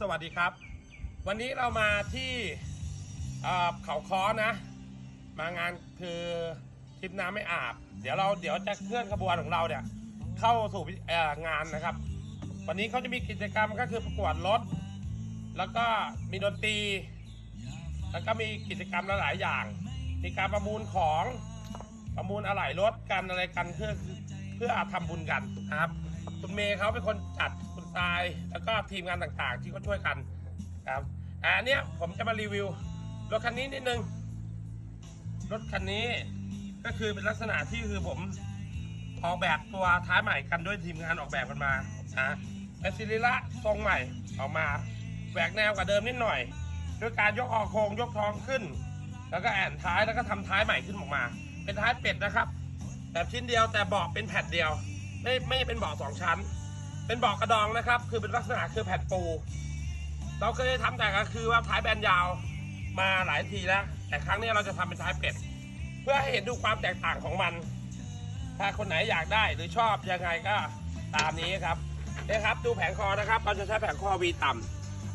สวัสดีครับ วันนี้เรามาที่เขาค้อนะ มางานคือทริปน้ำไม่อาบ เดี๋ยวเราเดี๋ยวจะเคลื่อนขบวนของเราเนี่ย เข้าสู่งานนะครับ วันนี้เขาจะมีกิจกรรมก็คือประกวดรถ แล้วก็มีดนตรี แล้วก็มีกิจกรรมหลายอย่าง มีการประมูลของประมูลอะไหล่รถกันอะไรกันเพื่อเพื่อทำบุญกันนะครับคุณเมย์เขาเป็นคนจัด ทรายแล้วก็ทีมงานต่างๆ ที่เขาช่วยกันครับอันนี้ผมจะมารีวิวรถคันนี้นิดนึงรถคันนี้ก็คือเป็นลักษณะที่คือผมออกแบบตัวท้ายใหม่กันด้วยทีมงานออกแบบกันมานะเป็นซิลิละทรงใหม่ออกมาแหวกแนวกว่าเดิมนิดหน่อยด้วยการยกออกโครงยกท้องขึ้น แล้วก็แอนท้ายแล้วก็ทำท้ายใหม่ขึ้นออกมา เป็นท้ายเป็ดนะครับ แบบชิ้นเดียวแต่เบาะเป็นแผ่นเดียว ไม่ไม่เป็นเบาะสองชั้น เป็นบาะกระดองนะครับ คือเป็นลักษณะคือแผ่นปู เราเคยทำแต่ก็คือว่าท้ายแบนยาวมาหลายทีแล้ว แต่ครั้งนี้เราจะทำเป็นท้ายเป็ด เพื่อให้เห็นดูความแตกต่างของมัน ถ้าคนไหนอยากได้หรือชอบยังไงก็ตามนี้ครับนี่ครับดูแผงคอนะครับ เราจะใช้แผงคอวีต่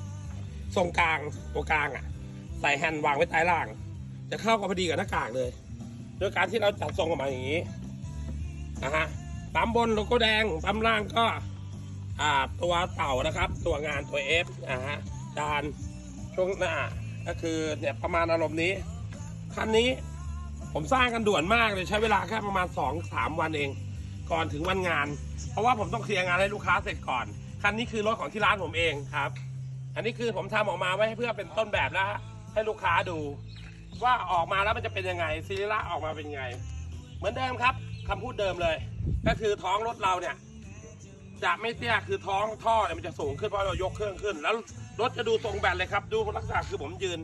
ำทรงกลางตัวกลางอะ ใส่แฮนด์วางไว้ใต้ล่าง จะเข้ากับพอดีกับหน้ากากเลยโดยการที่เราจัดทรงออกมาอย่างนี้นะฮะปั๊มบนโลโก้แดงปั๊มล่างก็ อ่าตัวเต่านะครับ ตัวงานตัว F นะฮะดานช่วงหน้าก็คือเนี่ยประมาณอารมณ์นี้คันนี้ผมสร้างกันด่วนมากเลยใช้เวลาแค่ประมาณ 2-3 วันเอง ก่อนถึงวันงาน เพราะว่าผมต้องเคลียร์งานให้ลูกค้าเสร็จก่อน คันนี้คือรถของที่ร้านผมเองครับ อันนี้คือผมทำออกมาไว้ให้เพื่อเป็นต้นแบบแล้วให้ลูกค้าดู ว่าออกมาแล้วมันจะเป็นยังไงซีรีส์ออกมาเป็นยังไง เหมือนเดิมครับคำพูดเดิมเลย ก็คือท้องรถเราเนี่ย จะไม่เตี้ยคือท้องท่อเนี่ยมันจะสูงขึ้นเพราะเรายกเครื่องขึ้น แล้วรถจะดูทรงแบนเลยครับดูลักษณะคือผมยืน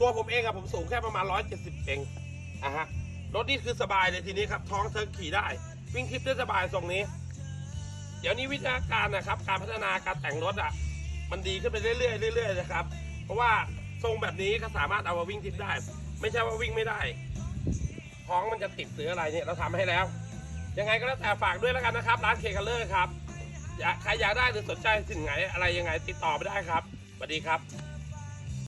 ตัวผมเองอะผมสูงแค่ประมาณ 170 เองอะฮะรถนี่คือสบายเลยทีนี้ครับท้องเทิร์ขี่ได้ วิ่งคลิปได้สบายทรงนี้ เดี๋ยวนี้วิทยาการนะครับ การพัฒนาการแต่งรถอะมันดีขึ้นไปเรื่อยๆเรื่อยๆนะครับเพราะว่าทรงแบบนี้ก็สามารถเอามาวิ่งทิปได้ ไม่ใช่ว่าวิ่งไม่ได้ ท้องมันจะติดหรืออะไรเนี่ยเราทำให้แล้ว ยังไงก็แล้วแต่ฝากด้วยแล้วกันนะครับ ร้านเคคัลเลอร์ครับ อยากใครอยากได้หรือสนใจสิ่งไหนอะไรยังไงติดต่อไปได้ครับสวัสดีครับ